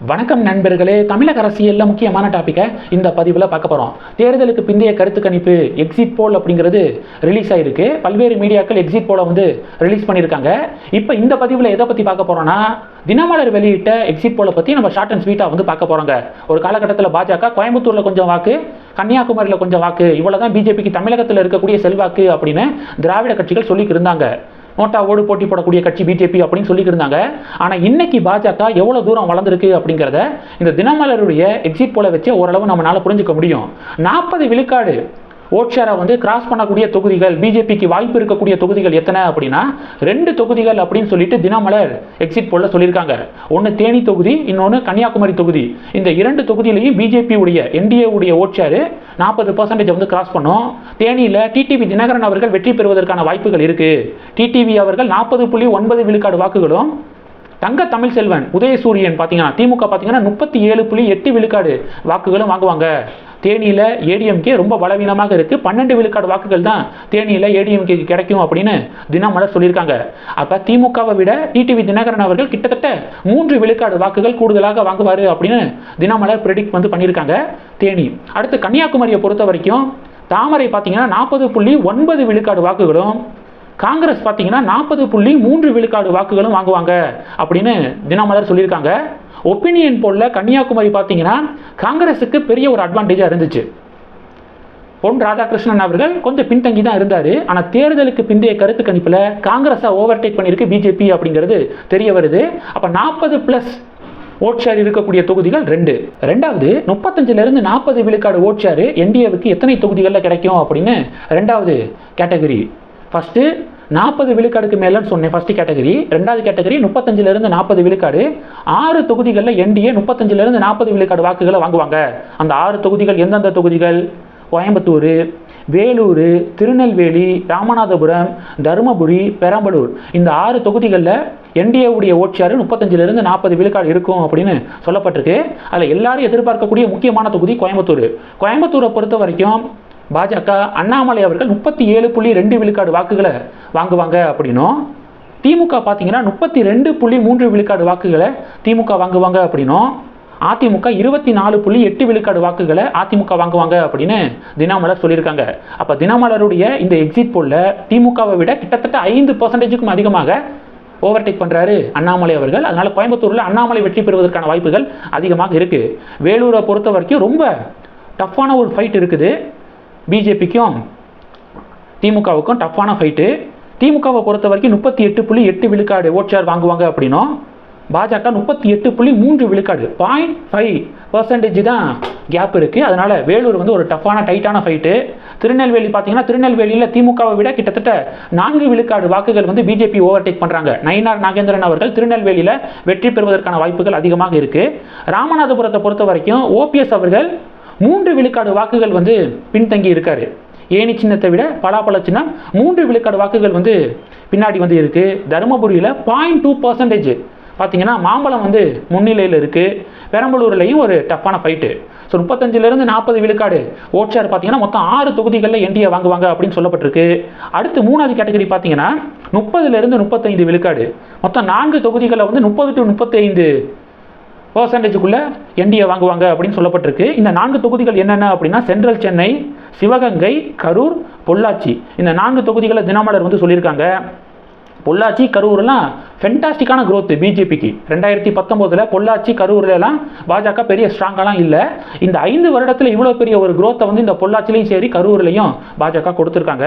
வணக்கம் நண்பர்களே தமிழக அரசியலில் முக்கியமான டாப்பிக்கை இந்த பதிவில் பார்க்க போகிறோம் தேர்தலுக்கு பிந்தைய கருத்து கணிப்பு எக்ஸிட் போல் அப்படிங்கிறது ரிலீஸ் ஆகிருக்கு பல்வேறு மீடியாக்கள் எக்ஸிட் போலை வந்து ரிலீஸ் பண்ணியிருக்காங்க. இப்போ இந்த பதிவில் எதை பற்றி பார்க்க போகிறோன்னா தினமலர் வெளியிட்ட எக்ஸிட் போலை பற்றி நம்ம ஷார்ட் அண்ட் ஸ்வீட்டாக வந்து பார்க்க போகிறோங்க ஒரு காலகட்டத்தில் பாஜக கோயம்புத்தூரில் கொஞ்சம் வாக்கு கன்னியாகுமரியில் கொஞ்சம் வாக்கு இவ்வளோ தான் பிஜேபிக்கு தமிழகத்தில் இருக்கக்கூடிய செல்வாக்கு அப்படின்னு திராவிட கட்சிகள் சொல்லிக்கிருந்தாங்க நோட்டாவோடு போட்டி போடக்கூடிய கட்சி பிஜேபி அப்படின்னு சொல்லிட்டு இருந்தாங்க. ஆனால் இன்னைக்கு பாஜக எவ்வளோ தூரம் வளர்ந்துருக்கு அப்படிங்கிறத இந்த தினமலருடைய எக்ஸிட் போல வச்சு ஓரளவு நம்மளால புரிஞ்சுக்க முடியும். நாற்பது விழுக்காடு ஓட் ஷேரை வந்து கிராஸ் பண்ணக்கூடிய தொகுதிகள் பிஜேபிக்கு வாய்ப்பு இருக்கக்கூடிய தொகுதிகள் எத்தனை அப்படின்னா ரெண்டு தொகுதிகள் அப்படின்னு சொல்லிட்டு தினமலர் எக்ஸிட் போல சொல்லியிருக்காங்க. ஒன்று தேனி தொகுதி இன்னொன்று கன்னியாகுமரி தொகுதி. இந்த இரண்டு தொகுதியிலையும் பிஜேபி உடைய என்டிஏ உடைய ஓட் ஷேரு நாற்பது பர்சன்டேஜ் வந்து கிராஸ் பண்ணும். தேனியில் டிடிவி தினகரன் அவர்கள் வெற்றி பெறுவதற்கான வாய்ப்புகள் இருக்கு. டிடிவி அவர்கள் நாற்பது புள்ளி ஒன்பது விழுக்காடு வாக்குகளும் தங்க தமிழ் செல்வன் உதயசூரியன் பார்த்தீங்கன்னா திமுக பார்த்தீங்கன்னா முப்பத்தி ஏழு புள்ளி எட்டு விழுக்காடு வாக்குகளும் வாங்குவாங்க. தேனியில் ஏடிஎம்கே ரொம்ப பலவீனமாக இருக்குது பன்னெண்டு விழுக்காடு வாக்குகள் தான் தேனியில் ஏடிஎம்கே கிடைக்கும் அப்படின்னு தினமலர் சொல்லியிருக்காங்க. அப்போ திமுகவை விட டிடிவி தினகரன் அவர்கள் கிட்டத்தட்ட மூன்று விழுக்காடு வாக்குகள் கூடுதலாக வாங்குவார் அப்படின்னு தினமலர் ப்ரெடிக்ட் வந்து பண்ணியிருக்காங்க தேனி. அடுத்து கன்னியாகுமரியை பொறுத்த வரைக்கும் தாமரை பார்த்தீங்கன்னா நாற்பது புள்ளி ஒன்பது விழுக்காடு வாக்குகளும் காங்கிரஸ் பார்த்தீங்கன்னா நாற்பது புள்ளி மூன்று விழுக்காடு வாக்குகளும் வாங்குவாங்க அப்படின்னு தினமலர் சொல்லியிருக்காங்க. ஒப்பீனியன் போலில் கன்னியாகுமரி பார்த்தீங்கன்னா காங்கிரஸுக்கு பெரிய ஒரு அட்வான்டேஜாக இருந்துச்சு. பொன் ராதாகிருஷ்ணன் அவர்கள் கொஞ்சம் பின்தங்கி தான் இருந்தார். ஆனால் தேர்தலுக்கு பிந்தைய கருத்து கணிப்பில் காங்கிரஸை ஓவர்டேக் பண்ணியிருக்கு பிஜேபி அப்படிங்கிறது தெரிய வருது. அப்போ நாற்பது ப்ளஸ் ஓட் இருக்கக்கூடிய தொகுதிகள் ரெண்டு. ரெண்டாவது முப்பத்தஞ்சிலிருந்து நாற்பது விழுக்காடு ஓட் என்டிஏவுக்கு எத்தனை தொகுதிகளில் கிடைக்கும் அப்படின்னு? ரெண்டாவது கேட்டகரி ஃபஸ்ட்டு நாற்பது விழுக்காடுக்கு மேலேன்னு சொன்னேன் ஃபஸ்ட்டு கேட்டகரி ரெண்டாவது கேட்டகரி முப்பத்தஞ்சிலிருந்து நாற்பது விழுக்காடு. ஆறு தொகுதிகளில் என்டிஏ முப்பத்தஞ்சிலிருந்து நாற்பது விழுக்காடு வாக்குகளை வாங்குவாங்க. அந்த ஆறு தொகுதிகள் எந்தெந்த தொகுதிகள்? கோயம்புத்தூர் வேலூர் திருநெல்வேலி ராமநாதபுரம் தருமபுரி பெரம்பலூர். இந்த ஆறு தொகுதிகளில் என்டிஏவுடைய ஓட்சியார் முப்பத்தஞ்சிலிருந்து நாற்பது விழுக்காடு இருக்கும் அப்படின்னு சொல்லப்பட்டிருக்கு. அதில் எல்லாரும் எதிர்பார்க்கக்கூடிய முக்கியமான தொகுதி கோயம்புத்தூர். கோயம்புத்தூரை பொறுத்த வரைக்கும் பாஜக அண்ணாமலை அவர்கள் முப்பத்தி ஏழு புள்ளி ரெண்டு விழுக்காடு வாக்குகளை வாங்குவாங்க அப்படின்னும். திமுக பார்த்தீங்கன்னா முப்பத்தி ரெண்டு புள்ளி மூன்று விழுக்காடு வாக்குகளை திமுக வாங்குவாங்க அப்படின்னும். அதிமுக இருபத்தி நாலு புள்ளி எட்டு விழுக்காடு வாக்குகளை அதிமுக வாங்குவாங்க அப்படின்னு தினமலர் சொல்லியிருக்காங்க. அப்போ தினமலருடைய இந்த எக்ஸிட் போலில் திமுகவை விட கிட்டத்தட்ட ஐந்து பர்சன்டேஜுக்கும் அதிகமாக ஓவர்டேக் பண்ணுறாரு அண்ணாமலை அவர்கள். அதனால் கோயம்புத்தூரில் அண்ணாமலை வெற்றி பெறுவதற்கான வாய்ப்புகள் அதிகமாக இருக்குது வேலூரை பொறுத்த வரைக்கும் ரொம்ப டஃப்பான ஒரு ஃபைட் இருக்குது. பிஜேபிக்கும் திமுகவுக்கும் டஃப்பான ஃபைட்டு திமுகவை பொறுத்த வரைக்கும் முப்பத்தி எட்டு புள்ளி எட்டு விழுக்காடு ஓட் ஷேர் வாங்குவாங்க அப்படின்னும் பாஜக முப்பத்தி எட்டு புள்ளி மூன்று விழுக்காடு பாயிண்ட் ஃபைவ் பர்சன்டேஜ் தான் கேப் இருக்குது அதனால் வேலூர் வந்து ஒரு டஃப்பான டைட்டான ஃபைட்டு திருநெல்வேலி பார்த்தீங்கன்னா திருநெல்வேலியில் திமுகவை விட கிட்டத்தட்ட நான்கு விழுக்காடு வாக்குகள் வந்து பிஜேபி ஓவர்டேக் பண்ணுறாங்க நயினார் நாகேந்திரன் அவர்கள் திருநெல்வேலியில் வெற்றி பெறுவதற்கான வாய்ப்புகள் அதிகமாக இருக்குது ராமநாதபுரத்தை பொறுத்த வரைக்கும் ஓபிஎஸ் அவர்கள் மூன்று விழுக்காடு வாக்குகள் வந்து பின்தங்கி இருக்காரு. ஏனி சின்னத்தை விட பலாப்பழ சின்னம் மூன்று விழுக்காடு வாக்குகள் வந்து பின்னாடி வந்து இருக்கு. தருமபுரியில் பாயிண்ட் டூ பர்சன்டேஜ் பார்த்தீங்கன்னா மாம்பழம் வந்து முன்னிலையில் இருக்குது பெரம்பலூர்லேயும் ஒரு டஃப்பான ஃபைட்டு ஸோ முப்பத்தஞ்சிலேருந்து நாற்பது விழுக்காடு ஓட் பார்த்தீங்கன்னா மொத்தம் ஆறு தொகுதிகளில் என்டிஏ வாங்குவாங்க அப்படின்னு சொல்லப்பட்டிருக்கு. அடுத்து மூணாவது கேட்டகரி பார்த்தீங்கன்னா முப்பதுலேருந்து முப்பத்தைந்து விழுக்காடு. மொத்தம் நான்கு தொகுதிகளில் வந்து முப்பது டு முப்பத்தைந்து பர்சன்டேஜுக்குள்ளே என்டிஏ வாங்குவாங்க அப்படின்னு சொல்லப்பட்டிருக்கு. இந்த நான்கு தொகுதிகள் என்னென்ன அப்படின்னா சென்ட்ரல் சென்னை சிவகங்கை கரூர் பொள்ளாச்சி. இந்த நான்கு தொகுதிகளை தினமலர் வந்து சொல்லியிருக்காங்க. பொள்ளாச்சி கரூர்லாம் ஃபென்டாஸ்டிக்கான க்ரோத்து பிஜேபிக்கு ரெண்டாயிரத்தி பத்தொம்போதில் பொள்ளாச்சி கரூர்லலாம் பாஜக பெரிய ஸ்ட்ராங்கெல்லாம் இல்லை. இந்த ஐந்து வருடத்தில் இவ்வளோ பெரிய ஒரு க்ரோத்தை வந்து இந்த பொள்ளாச்சிலையும் சரி கரூர்லையும் பாஜக கொடுத்துருக்காங்க.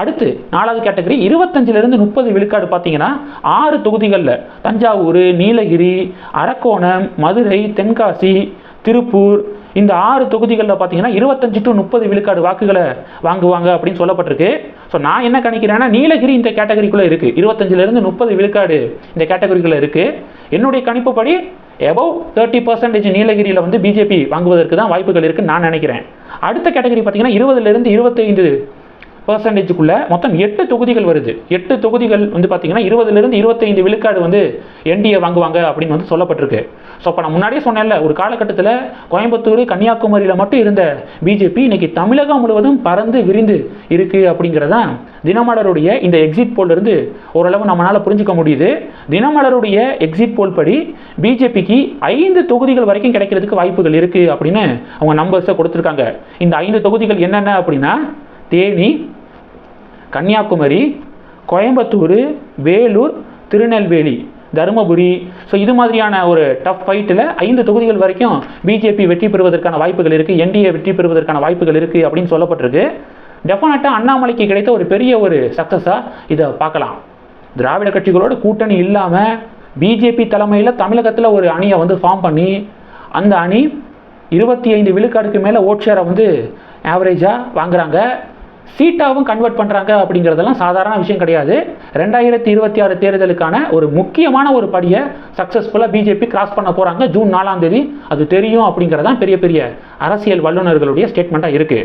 அடுத்து நாலாவது கேட்டகரி இருபத்தஞ்சிலிருந்து முப்பது விழுக்காடு பார்த்தீங்கன்னா ஆறு தொகுதிகளில் தஞ்சாவூர் நீலகிரி அரக்கோணம் மதுரை தென்காசி திருப்பூர் இந்த ஆறு தொகுதிகளில் பார்த்தீங்கன்னா இருபத்தஞ்சு டு முப்பது விழுக்காடு வாக்குகளை வாங்குவாங்க அப்படின்னு சொல்லப்பட்டிருக்கு. ஸோ நான் என்ன கணிக்கிறேன்னா நீலகிரி இந்த கேட்டகரிக்குள்ளே இருக்குது இருபத்தஞ்சிலிருந்து முப்பது விழுக்காடு இந்த கேட்டகரிக்குள்ளே இருக்குது என்னுடைய கணிப்புப்படி எபவ் தேர்ட்டி பர்சன்டேஜ் நீலகிரியில் வந்து பிஜேபி வாங்குவதற்கு தான் வாய்ப்புகள் இருக்குன்னு நான் நினைக்கிறேன். அடுத்த கேட்டகரி பார்த்தீங்கன்னா இருபதுலேருந்து இருபத்தைந்து பர்சன்டேஜுக்குள்ள மொத்தம் எட்டு தொகுதிகள் வருது. எட்டு தொகுதிகள் வந்து பார்த்தீங்கன்னா இருபதுலேருந்து இருபத்தைந்து விழுக்காடு வந்து என்டிஏ வாங்குவாங்க அப்படின்னு வந்து சொல்லப்பட்டிருக்கு. ஸோ அப்போ நான் முன்னாடியே சொன்னேன்ல ஒரு காலகட்டத்தில் கோயம்புத்தூர் கன்னியாகுமரியில் மட்டும் இருந்த பிஜேபி இன்னைக்கு தமிழகம் முழுவதும் பறந்து விரிந்து இருக்குது அப்படிங்கிறதான் தினமலருடைய இந்த எக்ஸிட் போலிருந்து ஓரளவு நம்மளால் புரிஞ்சுக்க முடியுது. தினமலருடைய எக்ஸிட் போல் படி பிஜேபிக்கு ஐந்து தொகுதிகள் வரைக்கும் கிடைக்கிறதுக்கு வாய்ப்புகள் இருக்குது அப்படின்னு அவங்க நம்பர்ஸை கொடுத்துருக்காங்க. இந்த ஐந்து தொகுதிகள் என்னென்ன அப்படின்னா தேனி கன்னியாகுமரி கோயம்புத்தூர் வேலூர் திருநெல்வேலி தருமபுரி. ஸோ இது மாதிரியான ஒரு டஃப் ஃபைட்டில் ஐந்து தொகுதிகள் வரைக்கும் பிஜேபி வெற்றி பெறுவதற்கான வாய்ப்புகள் இருக்குது என்டிஏ வெற்றி பெறுவதற்கான வாய்ப்புகள் இருக்குது அப்படின்னு சொல்லப்பட்டிருக்கு. டெஃபினட்டாக அண்ணாமலைக்கு கிடைத்த ஒரு பெரிய ஒரு சக்ஸஸாக இதை பார்க்கலாம். திராவிட கட்சிகளோட கூட்டணி இல்லாமல் பிஜேபி தலைமையில் தமிழகத்தில் ஒரு அணியை வந்து ஃபார்ம் பண்ணி அந்த அணி இருபத்தி ஐந்து விழுக்காடுக்கு மேலே ஓட் ஷேரை வந்து ஆவரேஜாக வாங்குறாங்க. சீட்டாவும் கன்வெர்ட் பண்ணுறாங்க அப்படிங்கிறதெல்லாம் சாதாரண விஷயம் கிடையாது. ரெண்டாயிரத்தி இருபத்தி ஆறு தேர்தலுக்கான ஒரு முக்கியமான ஒரு படியை சக்ஸஸ்ஃபுல்லாக பிஜேபி கிராஸ் பண்ண போகிறாங்க ஜூன் நாலாம் தேதி. அது தெரியும் அப்படிங்கிறதான் பெரிய பெரிய அரசியல் வல்லுநர்களுடைய ஸ்டேட்மெண்ட்டாக இருக்குது